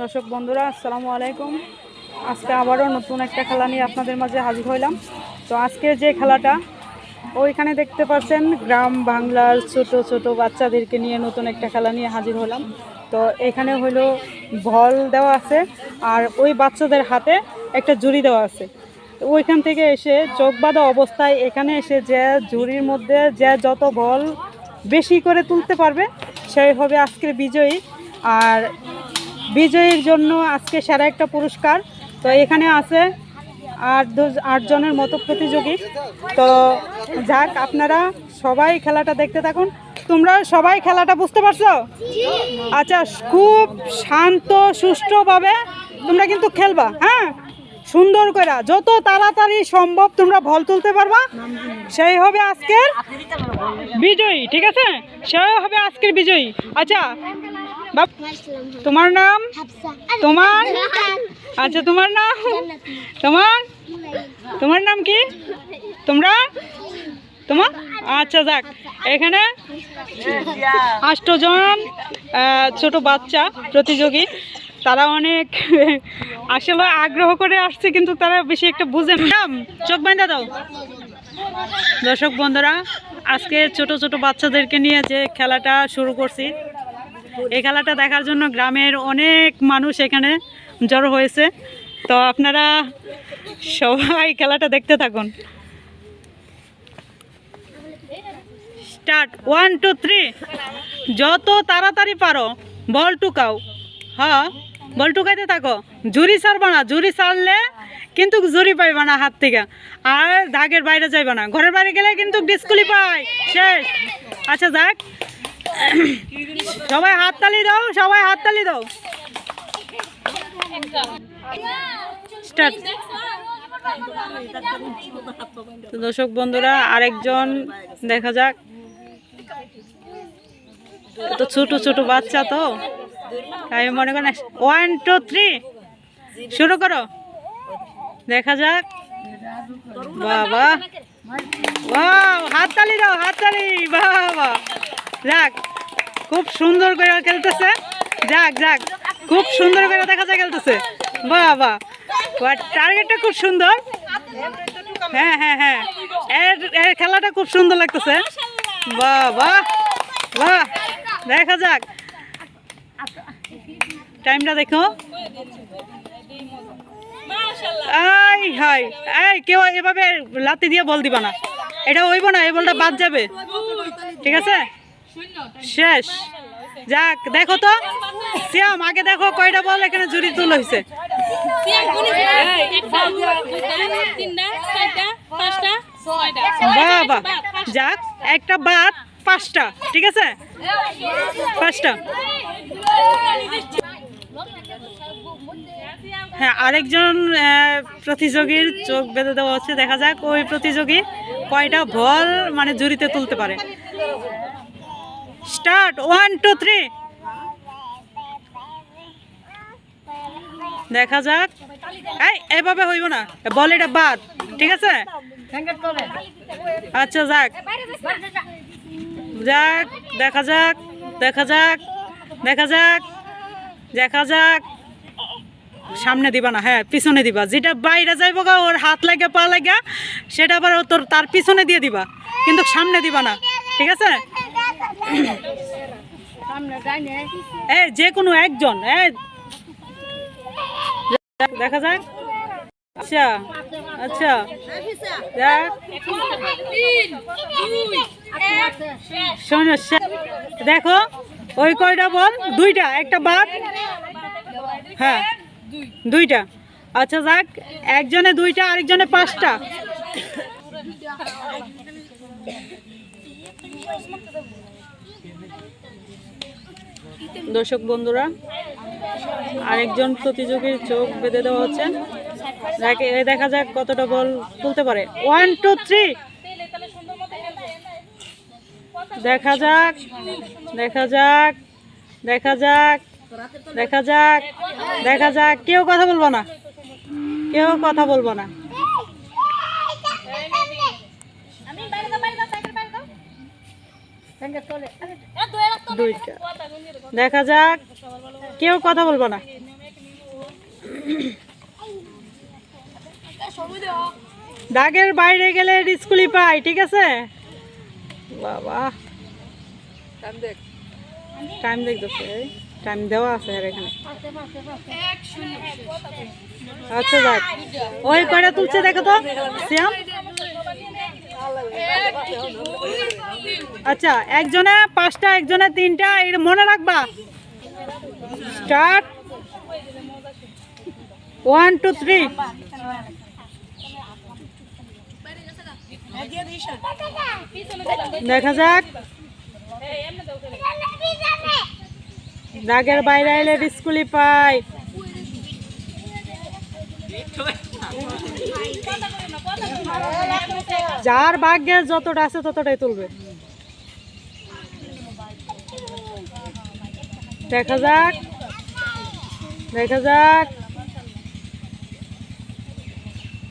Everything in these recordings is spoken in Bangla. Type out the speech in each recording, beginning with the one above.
দর্শক বন্ধুরা, আসসালামু আলাইকুম। আজকে আবারও নতুন একটা খেলা নিয়ে আপনাদের মাঝে হাজির হইলাম। তো আজকে যে খেলাটা, ওইখানে দেখতে পাচ্ছেন গ্রাম বাংলার ছোট ছোট বাচ্চাদেরকে নিয়ে নতুন একটা খেলা নিয়ে হাজির হলাম তো এখানে হলো বল দেওয়া আছে আর ওই বাচ্চাদের হাতে একটা জুড়ি দেওয়া আছে। ওইখান থেকে এসে চোখ বাঁধা অবস্থায় এখানে এসে যে জুড়ির মধ্যে যে যত বল বেশি করে তুলতে পারবে, সেই হবে আজকের বিজয়ী। আর বিজয়ীর জন্য আজকে সেরা একটা পুরস্কার। তো এখানে আছে আট আটজনের মতো প্রতিযোগী। তো যাক, আপনারা সবাই খেলাটা দেখতে থাকুন। তোমরা সবাই খেলাটা বুঝতে পারছ? আচ্ছা খুব শান্ত, সুষ্ঠুভাবে তোমরা কিন্তু খেলবা হ্যাঁ? সুন্দর করে যত তাড়াতাড়ি সম্ভব তোমরা ভল তুলতে পারবা। সেই হবে আজকের বিজয়ী, ঠিক আছে? সেই হবে আজকের বিজয়ী। আচ্ছা বাপ তোমার নাম? তোমার? আচ্ছা তোমার নাম? তোমার? তোমার নাম কি? তোমরা? তোমার? আচ্ছা যাক এখানে আষ্টজন ছোট বাচ্চা প্রতিযোগী। তারা অনেক আসলে আগ্রহ করে আসছে কিন্তু তারা বেশি একটা বুঝে না। নাম চোখ বাঁধা দাও। দর্শক বন্ধুরা আজকে ছোট ছোট বাচ্চাদেরকে নিয়ে যে খেলাটা শুরু করছি এই খেলাটা দেখার জন্য গ্রামের অনেক মানুষ এখানে জড়ো হয়েছে। তো আপনারা সবাই খেলাটা দেখতে থাকুন। স্টার্ট ওয়ান টু থ্রি যত তাড়াতাড়ি পারো, বল টুকাও। হ্যাঁ বল টুকাইতে থাকো। জুরি ছাড়বা না জুরি ছাড়লে কিন্তু জুরি পাইবা না হাত থেকে। আর দাগের বাইরে যাইবা না। ঘরের বাইরে গেলে কিন্তু ডিসকুলিফাই শেষ। আচ্ছা যাক। সবাই হাততালি দাও সবাই হাততালি দাও। স্টার্ট দর্শক বন্ধুরা আরেকজন দেখা যাক। তো ছোট ছোট বাচ্চা তো। তাই মনে করেন ওয়ান টু থ্রি শুরু করো। দেখা যাক। বাবা। বাহ হাততালি দাও হাততালি। বাবা যাক, খুব সুন্দর করে খেলতেছে। যাক যাক, খুব সুন্দর করে দেখা যায় খেলতেছে। বাবা টার্গেটটা খুব সুন্দর। হ্যাঁ হ্যাঁ হ্যাঁ। এর খেলাটা খুব সুন্দর লাগতেছে। বাহ বাহ, দেখা যাক। টাইমটা দেখো। এই হাই এই কেউ এভাবে লাতি দিয়ে বল দিবা না। এটা হইব না, এই বলটা বাদ যাবে। ঠিক আছে? শেষ। যাক, দেখো তো। শ্যাম আগে দেখো কয়টা বল এখানে জুড়ি তুল হয়েছে বাবা, যাক, একটা বাদ, পাঁচটা, ঠিক আছে? পাঁচটা। হ্যাঁ আরেকজন প্রতিযোগীর চোখ বেঁধে দেওয়া হচ্ছে। দেখা যাক ওই প্রতিযোগী কয়টা বল মানে জুড়িতে তুলতে পারে। স্টার্ট ওয়ান টু থ্রি দেখা যাক। এই, এভাবে হইব না। বল এটা বাদ, ঠিক আছে? আচ্ছা যাক। যাক, দেখা যাক দেখা যাক দেখা যাক দেখা যাক। সামনে দিবা না হ্যাঁ পিছনে দিবা। যেটা বাইরে যাইব গা, ওর হাত লাগে, পা লাগা, সেটা আবার তোর, তার পিছনে দিয়ে দিবা। কিন্তু সামনে দিবা না, ঠিক আছে? যে কোনো একজন দেখা যাক। আচ্ছা আচ্ছা। দেখো, ওই কয়টা বল? দুইটা, একটা বাদ। হ্যাঁ দুইটা। আচ্ছা যাক, একজনে দুইটা, আরেকজনে পাঁচটা। দর্শক বন্ধুরা, আরেকজন প্রতিযোগীর চোখ বেঁধে দেওয়া হচ্ছে। যাকে দেখা যাক কতটা বল তুলতে পারে। ওয়ান টু থ্রি দেখা যাক দেখা যাক দেখা যাক দেখা যাক দেখা যাক। কেউ কথা বলব না। কেউ কথা বলব না। দুইটা। দেখা যাক। কেউ কথা বলব না। দাগের বাইরে গেলে স্কুলই পাই ঠিক আছে? বাবা। টাইম দেখতেছে টাইম দেওয়া আছে আর এখানে। আচ্ছা যাক। ওই কয়টা তুলছে দেখো তো। শ্যাম? আচ্ছা একজনে পাঁচটা, একজনে তিনটা এটা মনে রাখবা। স্টার্ট। ওয়ান টু থ্রি দেখা যাক। দাগের বাইরে এলে স্কুলই পাই। যার ভাগ্যে যতটা আছে ততটাই তুলবে। দেখা যাক দেখা যাক।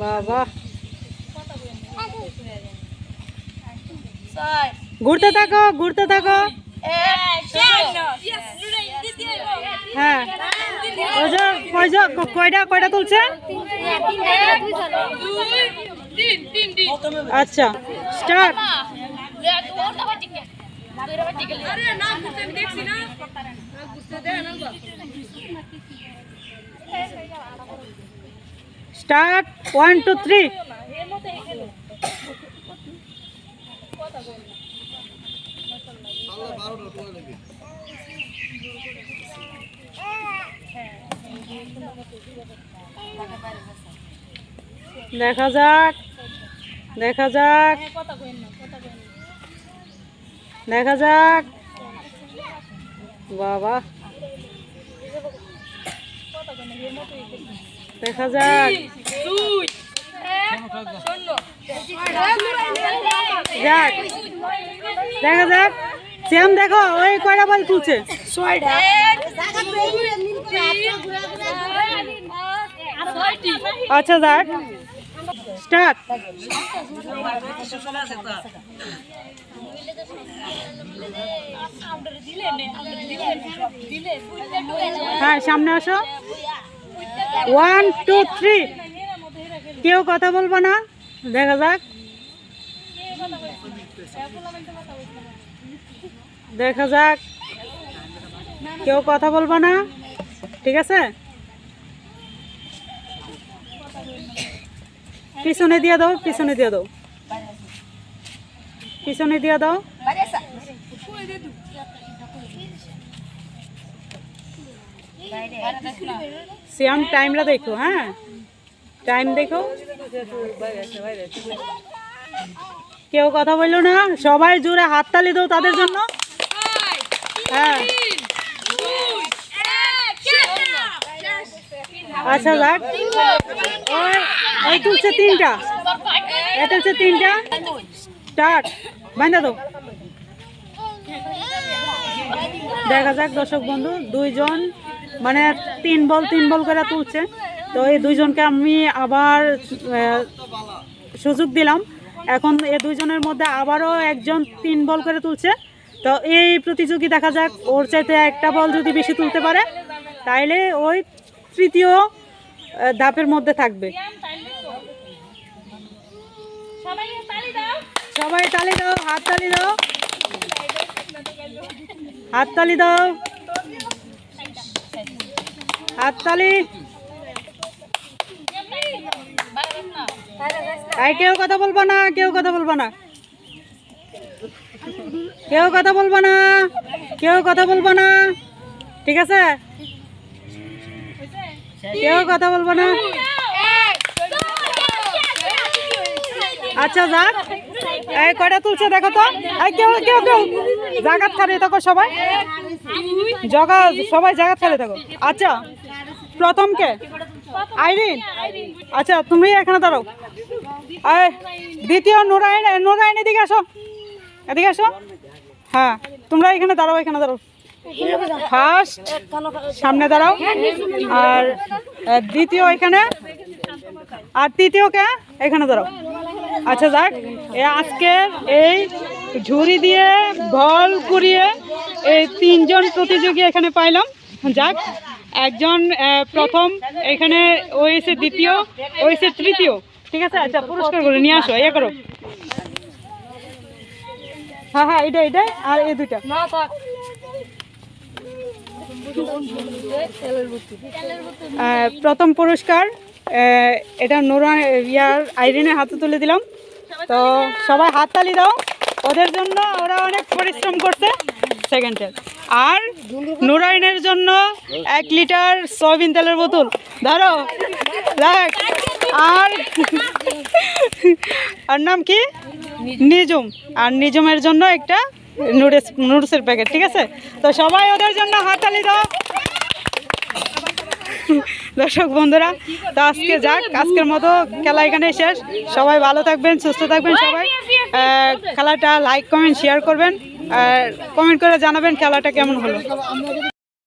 বাবা। ঘুরতে থাকো ঘুরতে থাকো। হ্যাঁ। কয়টা কয়টা তুলছে? আচ্ছা start start one two three দেখা যাক দেখা যাক দেখা যাক। বাবা, দেখা যাক। যাক, দেখা যাক। শ্যাম, দেখো, ওই কয়টা বল তুলছে? আচ্ছা যাক। স্টার্ট। হ্যাঁ সামনে আসো। ওয়ান টু থ্রি কেউ কথা বলব না? দেখা যাক। দেখা যাক। কেউ কথা বলব না? ঠিক আছে? পিছনে দিয়ে দাও, পিছনে দিয়ে দাও। পিছনে দিয়ে দাও। শ্যাম টাইমটা দেখো হ্যাঁ? টাইম দেখো। কেউ কথা বলল না? সবাই জোরে হাততালি দাও তাদের জন্য। হ্যাঁ। আচ্ছা যাক তুলছে তিনটা। এ তুলছে তিনটা। স্টার্ট বান্ধা দাও। দেখা যাক দর্শক বন্ধু, দুইজন মানে তিন বল তিন বল করে তুলছে। তো এই দুইজনকে আমি আবার সুযোগ দিলাম। এখন এই দুইজনের মধ্যে আবারও একজন তিন বল করে তুলছে। তো এই প্রতিযোগী দেখা যাক, ওর চাইতে একটা বল যদি বেশি তুলতে পারে, তাইলে ওই তৃতীয় ধাপের মধ্যে থাকবে। সবাই তালি দাও হাত তালি দাও। হাত তালি দাও। হাত তালি। তাই কেউ কথা বলব না কেউ কথা বলব না। কেউ কথা বলব না কেউ কথা বলব না। ঠিক আছে? কেউ কথা বলব না। আচ্ছা যাক। এই কয়টা তুলছে দেখো তো? কেউ কেউ কেউ। জাগাত খালি থাকো সবাই। জগা, সবাই জাগাত খালি থাকো আচ্ছা প্রথম কে? আইরিন? আচ্ছা তুমি এখানে দাঁড়াও। এই, দ্বিতীয় নোরায়ণ নোরায়ণ এদিকে আসো। এদিকে আসো। হ্যাঁ তোমরা এখানে দাঁড়াও এখানে দাঁড়াও। ফার্স্ট সামনে দাঁড়াও। আর দ্বিতীয় এখানে। আর তৃতীয় কে? এখানে দাঁড়াও। আচ্ছা যাক এ আজকের এই ঝুড়ি দিয়ে বল কুড়িয়ে এই তিনজন প্রতিযোগী এখানে পাইলাম। যাক একজন প্রথম এখানে ও এসে দ্বিতীয় ও এসে তৃতীয়। ঠিক আছে? আচ্ছা পুরস্কার করে নিয়ে আসো ইয়ে করো। হ্যাঁ হ্যাঁ এটা এটা আর এই দুইটা। প্রথম পুরস্কার এটা নোরা ইয়ার আইরিনের হাতে তুলে দিলাম। তো সবাই হাততালি দাও। ওদের জন্য ওরা অনেক পরিশ্রম করছে সেকেন্ডের আর নুরাইনের জন্য এক লিটার সয়াবিন তেলের বোতল। ধরো, দেখ। আর আর নাম কি? নিজুম। আর নিজুমের জন্য একটা নুডলস, নুডলসের প্যাকেট, ঠিক আছে? তো সবাই ওদের জন্য হাততালি দাও। দর্শক বন্ধুরা, তো আজকে যাক, আজকের মতো খেলা এখানে শেষ। সবাই ভালো থাকবেন, সুস্থ থাকবেন সবাই। খেলাটা লাইক কমেন্ট শেয়ার করবেন। আর কমেন্ট করে জানাবেন খেলাটা কেমন হলো।